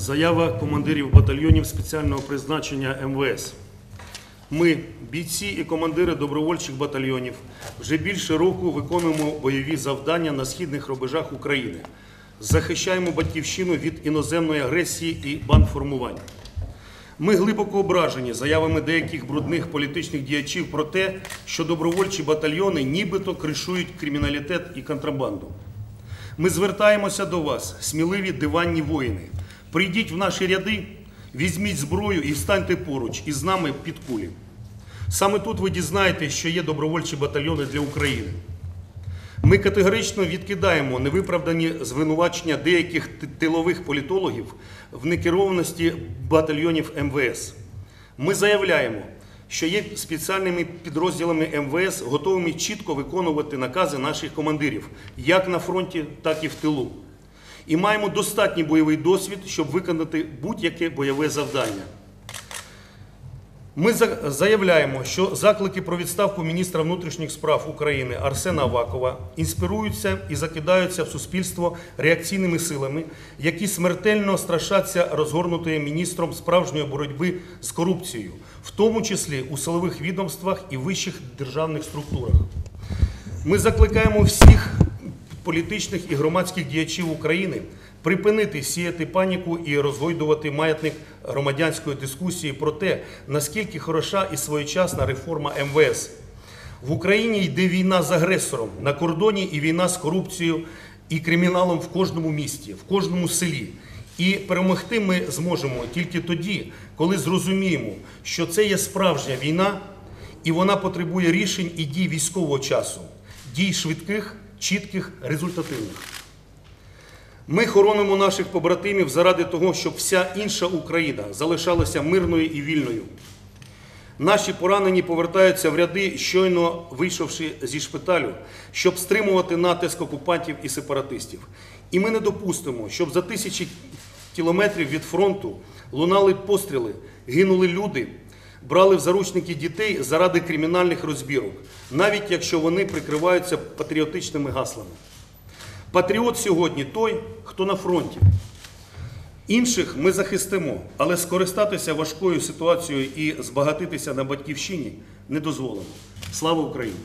Заява командирів батальйонів спеціального призначення МВС. Ми, бійці і командири добровольчих батальйонів, вже більше року виконуємо бойові завдання на східних рубежах України, захищаємо батьківщину від іноземної агресії і бандформувань. Ми глибоко ображені заявами деяких брудних політичних діячів про те, що добровольчі батальйони нібито кришують криміналітет і контрабанду. Ми звертаємося до вас, сміливі диванні воїни. Прийдіть в наші ряди, візьміть зброю і встаньте поруч із нами під кулі. Саме тут ви дізнаєтесь, що є добровольчі батальйони для України. Ми категорично відкидаємо невиправдані звинувачення деяких тилових політологів в некерованості батальйонів МВС. Ми заявляємо, що є спеціальними підрозділами МВС, готовими чітко виконувати накази наших командирів, як на фронті, так і в тилу. І маємо достатній бойовий досвід, щоб виконати будь-яке бойове завдання. Ми заявляємо, що заклики про відставку міністра внутрішніх справ України Арсена Авакова інспіруються і закидаються в суспільство реакційними силами, які смертельно страшаться розгорнутої міністром справжньої боротьби з корупцією, в тому числі у силових відомствах і вищих державних структурах. Ми закликаємо всіх політичних і громадських діячів України припинити сіяти паніку і розгойдувати маятник громадянської дискусії про те, наскільки хороша і своєчасна реформа МВС. В Україні йде війна з агресором на кордоні і війна з корупцією і криміналом в кожному місті, в кожному селі. І перемогти ми зможемо тільки тоді, коли зрозуміємо, що це є справжня війна, і вона потребує рішень і дій військового часу, дій швидких, чітких, результативних. Ми хоронимо наших побратимів заради того, щоб вся інша Україна залишалася мирною і вільною. Наші поранені повертаються в ряди, щойно вийшовши зі шпиталю, щоб стримувати натиск окупантів і сепаратистів. І ми не допустимо, щоб за тисячі кілометрів від фронту лунали постріли, гинули люди, брали в заручники дітей заради кримінальних розбірок, навіть якщо вони прикриваються патріотичними гаслами. Патріот сьогодні той, хто на фронті. Інших ми захистимо, але скористатися важкою ситуацією і збагатитися на батьківщині не дозволимо. Слава Україні!